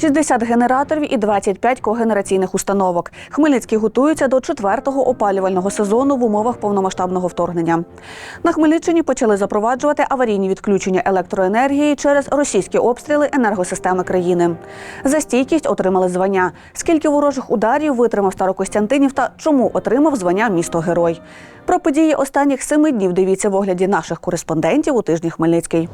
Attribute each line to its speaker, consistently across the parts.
Speaker 1: 60 генераторів і 25 когенераційних установок. Хмельницький готується до четвертого опалювального сезону в умовах повномасштабного вторгнення. На Хмельниччині почали запроваджувати аварійні відключення електроенергії через російські обстріли енергосистеми країни. За стійкість отримали звання. Скільки ворожих ударів витримав Старокостянтинів та чому отримав звання місто Герой? Про події останніх семи днів дивіться в огляді наших кореспондентів у тижні Хмельницький.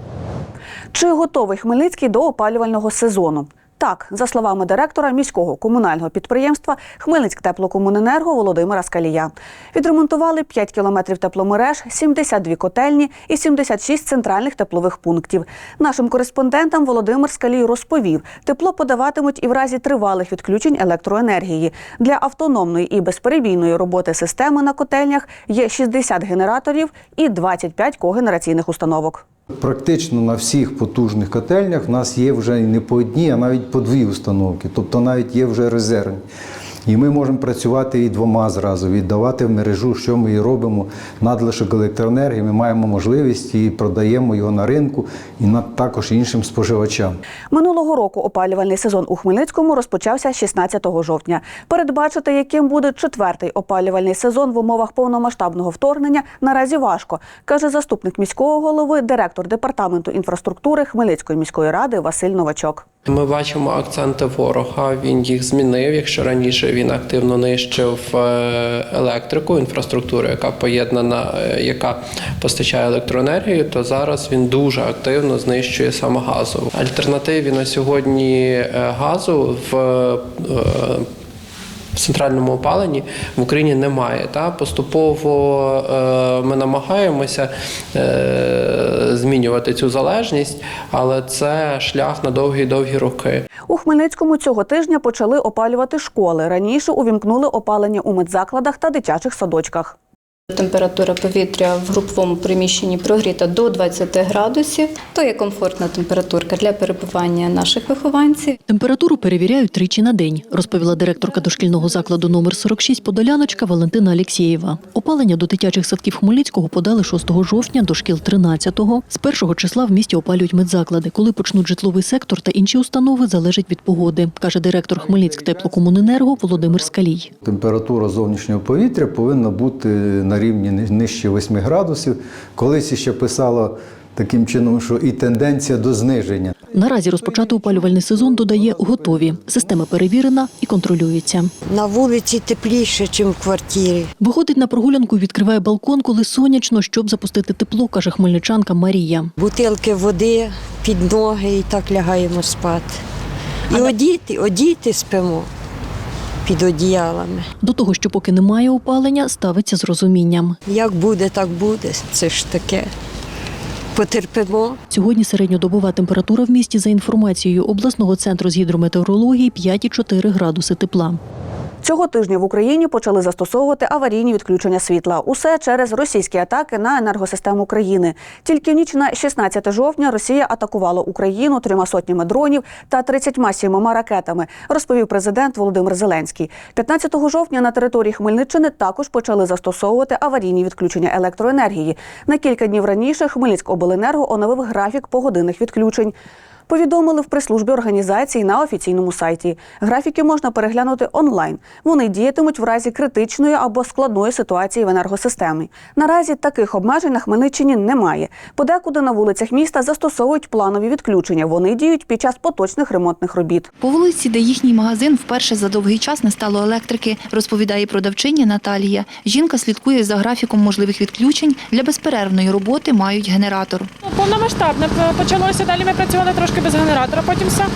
Speaker 1: Чи готовий Хмельницький до опалювального сезону? Так, за словами директора міського комунального підприємства Хмельницьк теплокомуненерго Володимира Скалія. Відремонтували 5 кілометрів тепломереж, 72 котельні і 76 центральних теплових пунктів. Нашим кореспондентам Володимир Скалій розповів, тепло подаватимуть і в разі тривалих відключень електроенергії. Для автономної і безперебійної роботи системи на котельнях є 60 генераторів і 25 когенераційних установок.
Speaker 2: Практично на всіх потужних котельнях в нас є вже не по одній, а навіть по дві установки, тобто навіть є вже резервні. І ми можемо працювати і двома зразу, віддавати в мережу, що ми і робимо. Надлишок електроенергії, ми маємо можливість і продаємо його на ринку і на також іншим споживачам.
Speaker 1: Минулого року опалювальний сезон у Хмельницькому розпочався 16 жовтня. Передбачити, яким буде четвертий опалювальний сезон в умовах повномасштабного вторгнення, наразі важко, каже заступник міського голови, директор департаменту інфраструктури Хмельницької міської ради Василь Новачок.
Speaker 3: Ми бачимо акценти ворога. Він їх змінив. Якщо раніше він активно нищив е, електрику, інфраструктуру, яка поєднана, е, яка постачає електроенергію, то зараз він дуже активно знищує саме газу. Альтернативі на сьогодні е, газу в в центральному опаленні в Україні немає. Та поступово е, ми намагаємося е, змінювати цю залежність, але це шлях на довгі-довгі роки.
Speaker 1: У Хмельницькому цього тижня почали опалювати школи. Раніше увімкнули опалення у медзакладах та дитячих садочках.
Speaker 4: Температура повітря в груповому приміщенні прогріта до 20 градусів. То є комфортна температурка для перебування наших вихованців.
Speaker 5: Температуру перевіряють тричі на день, розповіла директорка дошкільного закладу номер 46 Подоляночка Валентина Алєксєєва. Опалення до дитячих садків Хмельницького подали 6 жовтня, до шкіл 13-го. З 1 числа в місті опалюють медзаклади. Коли почнуть житловий сектор та інші установи, залежить від погоди, каже директор Хмельницьк теплокомуненерго Володимир Скалій.
Speaker 2: Температура зовнішнього повітря повинна бути на рівні нижче 8 градусів. Колись ще писало таким чином, що і тенденція до зниження.
Speaker 5: Наразі розпочати опалювальний сезон додає готові. Система перевірена і контролюється.
Speaker 6: На вулиці тепліше, ніж в квартирі.
Speaker 5: Виходить на прогулянку, відкриває балкон, коли сонячно, щоб запустити тепло, каже хмельничанка Марія.
Speaker 6: Бутилки води під ноги і так лягаємо спати. І одіти, одіти спимо під одіялами.
Speaker 5: До того, що поки немає опалення, ставиться з розумінням.
Speaker 6: Як буде, так буде. Це ж таке. Потерпимо.
Speaker 5: Сьогодні середньодобова температура в місті за інформацією обласного центру з гідрометеорології 5,4 градуси тепла.
Speaker 1: Цього тижня в Україні почали застосовувати аварійні відключення світла. Усе через російські атаки на енергосистему країни. Тільки ніч на 16 жовтня Росія атакувала Україну трьома сотнями дронів та 37 ракетами, розповів президент Володимир Зеленський. 15 жовтня на території Хмельниччини також почали застосовувати аварійні відключення електроенергії. На кілька днів раніше Хмельницькобленерго оновив графік погодинних відключень. Повідомили в прес-службі організації на офіційному сайті. Графіки можна переглянути онлайн. Вони діятимуть в разі критичної або складної ситуації в енергосистемі. Наразі таких обмежень на Хмельниччині немає. Подекуди на вулицях міста застосовують планові відключення. Вони діють під час поточних ремонтних робіт.
Speaker 7: По вулиці, де їхній магазин вперше за довгий час не стало електрики, розповідає продавчиня Наталія. Жінка слідкує за графіком можливих відключень. Для безперервної роботи мають генератор.
Speaker 8: Ну, Повномасштабне почалося. Далі ми працювали трошки без генератора. Потім все.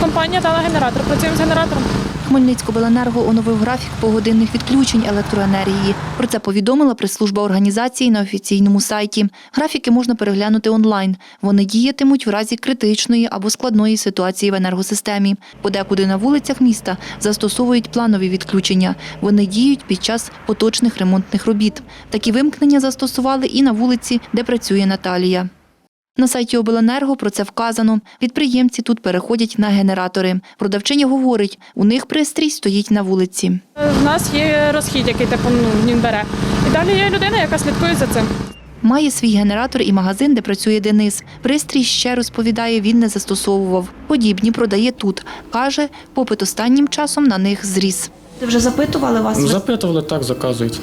Speaker 8: Компанія дала генератор. Працюємо з генератором.
Speaker 7: Хмельницькобленерго оновив графік погодинних відключень електроенергії. Про це повідомила прес-служба організації на офіційному сайті. Графіки можна переглянути онлайн. Вони діятимуть в разі критичної або складної ситуації в енергосистемі. Подекуди на вулицях міста застосовують планові відключення. Вони діють під час поточних ремонтних робіт. Такі вимкнення застосували і на вулиці, де працює Наталія. На сайті Обленерго про це вказано. Підприємці тут переходять на генератори. Продавчиня говорить, у них пристрій стоїть на вулиці.
Speaker 8: У нас є розхід, який типу, ну, він бере. І далі є людина, яка слідкує за цим.
Speaker 7: Має свій генератор і магазин, де працює Денис. Пристрій ще розповідає, він не застосовував. Подібні продає тут. Каже, попит останнім часом на них зріс.
Speaker 9: Ви вже запитували вас?
Speaker 10: Ну, Запитували, так, заказують.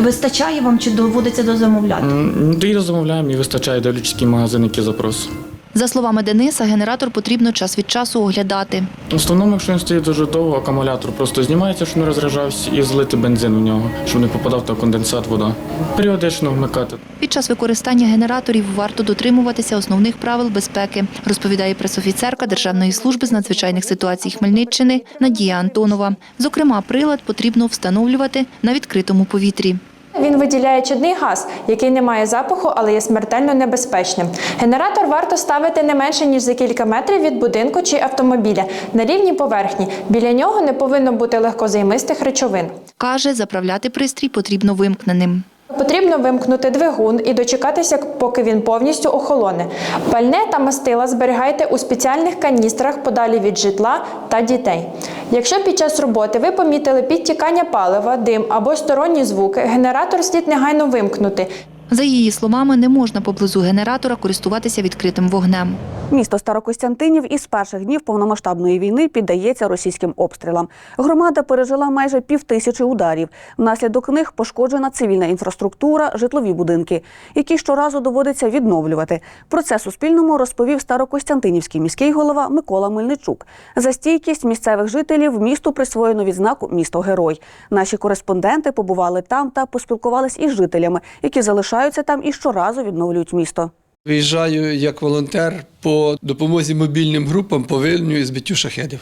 Speaker 9: Вистачає вам чи доводиться дозамовляти?
Speaker 10: М, Доїду замовляємо і вистачає дивлячись, який магазин, який запрос.
Speaker 7: За словами Дениса, генератор потрібно час від часу оглядати.
Speaker 10: В основному, якщо він стоїть дуже довго, акумулятор просто знімається, щоб не розряджався, і злити бензин у нього, щоб не попадав та конденсат, вода. Періодично вмикати.
Speaker 7: Під час використання генераторів варто дотримуватися основних правил безпеки, розповідає пресофіцерка Державної служби з надзвичайних ситуацій Хмельниччини Надія Антонова. Зокрема, прилад потрібно встановлювати на відкритому повітрі.
Speaker 11: Він виділяє чадний газ, який не має запаху, але є смертельно небезпечним. Генератор варто ставити не менше ніж за кілька метрів від будинку чи автомобіля на рівній поверхні. Біля нього не повинно бути легкозаймистих речовин.
Speaker 7: Каже, заправляти пристрій потрібно вимкненим.
Speaker 11: Потрібно вимкнути двигун і дочекатися, поки він повністю охолоне. Пальне та мастила зберігайте у спеціальних каністрах подалі від житла та дітей. Якщо під час роботи ви помітили підтікання палива, дим або сторонні звуки, генератор слід негайно вимкнути.
Speaker 7: За її словами, не можна поблизу генератора користуватися відкритим вогнем.
Speaker 1: Місто Старокостянтинів із перших днів повномасштабної війни піддається російським обстрілам. Громада пережила майже півтисячі ударів. Внаслідок них пошкоджена цивільна інфраструктура, житлові будинки, які щоразу доводиться відновлювати. Про це Суспільному розповів Старокостянтинівський міський голова Микола Мельничук. За стійкість місцевих жителів місту присвоєно відзнаку Місто Герой. Наші кореспонденти побували там та поспілкувались із жителями, які залишаються там і щоразу відновлюють місто.
Speaker 12: Виїжджаю як волонтер по допомозі мобільним групам по виявленню і збиттю шахедів.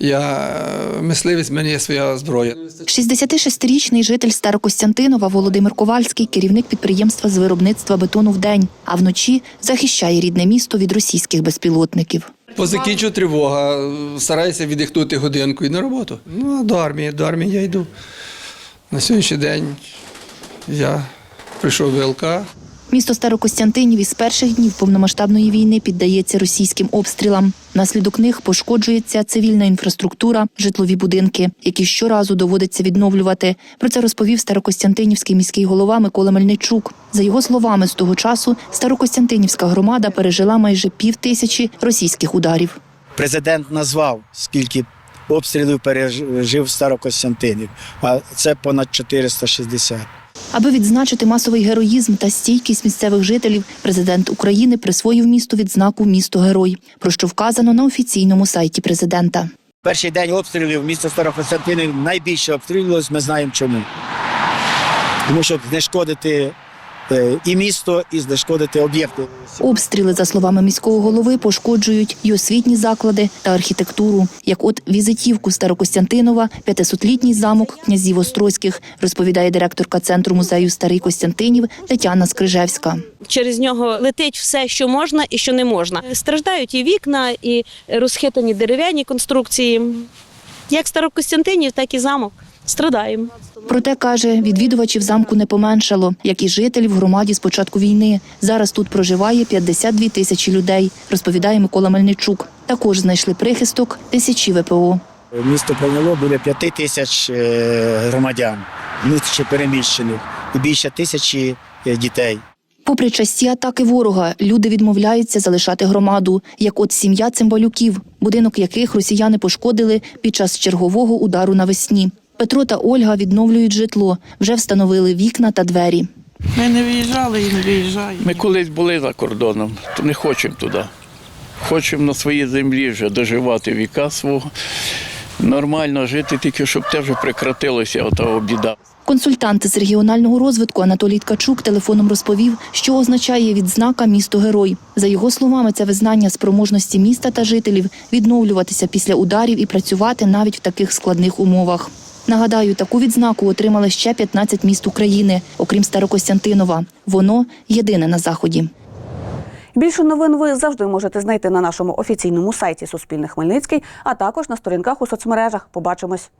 Speaker 12: Я мисливець, в мене є своя зброя.
Speaker 7: 66-річний житель Старокостянтинова Володимир Ковальський, керівник підприємства з виробництва бетону в день, а вночі захищає рідне місто від російських безпілотників.
Speaker 12: По закінчу тривога, стараюся віддихнути годинку і на роботу. Ну, до армії, до армії я йду. На сьогоднішній день я прийшов в ВЛК.
Speaker 7: Місто Старокостянтинів із перших днів повномасштабної війни піддається російським обстрілам. Внаслідок них пошкоджується цивільна інфраструктура, житлові будинки, які щоразу доводиться відновлювати. Про це розповів Старокостянтинівський міський голова Микола Мельничук. За його словами, з того часу Старокостянтинівська громада пережила майже пів тисячі російських ударів.
Speaker 13: Президент назвав, скільки обстрілів пережив Старокостянтинів, а це понад 460.
Speaker 7: Аби відзначити масовий героїзм та стійкість місцевих жителів, президент України присвоїв місту відзнаку Місто Герой, про що вказано на офіційному сайті президента.
Speaker 13: Перший день обстрілів місто Старокостянтинів найбільше обстрілювалось, ми знаємо чому. Тому щоб знешкодити і місто, і знешкодити об'єкти.
Speaker 7: Обстріли, за словами міського голови, пошкоджують і освітні заклади та архітектуру, як от візитівку Старокостянтинова, 500-літній замок князів Острозьких, розповідає директорка центру музею Старий Костянтинів Тетяна Скрижевська.
Speaker 14: Через нього летить все, що можна і що не можна. Страждають і вікна, і розхитані дерев'яні конструкції. Як Старокостянтинів, так і замок. Страдаємо.
Speaker 7: Проте каже, відвідувачів замку не поменшало, як і жителів в громаді з початку війни. Зараз тут проживає 52 тисячі людей, розповідає Микола Мельничук. Також знайшли прихисток тисячі ВПО.
Speaker 13: Місто прийняло біля п'яти тисяч е, громадян, внутрішньо переміщених, і більше тисячі е, дітей.
Speaker 7: Попри часті атаки ворога, люди відмовляються залишати громаду, як от сім'я цимбалюків, будинок яких росіяни пошкодили під час чергового удару навесні. Петро та Ольга відновлюють житло, вже встановили вікна та двері.
Speaker 15: Ми не виїжджали і не виїжджаємо.
Speaker 16: Ми колись були за кордоном, то не хочемо туди. Хочемо на своїй землі вже доживати віка свого, нормально жити, тільки щоб те вже прекратилося, ота біда.
Speaker 7: Консультант з регіонального розвитку Анатолій Ткачук телефоном розповів, що означає відзнака місто герой. За його словами, це визнання спроможності міста та жителів відновлюватися після ударів і працювати навіть в таких складних умовах. Нагадаю, таку відзнаку отримали ще 15 міст України, окрім Старокостянтинова. Воно єдине на заході.
Speaker 1: Більше новин ви завжди можете знайти на нашому офіційному сайті Суспільне Хмельницький, а також на сторінках у соцмережах. Побачимось.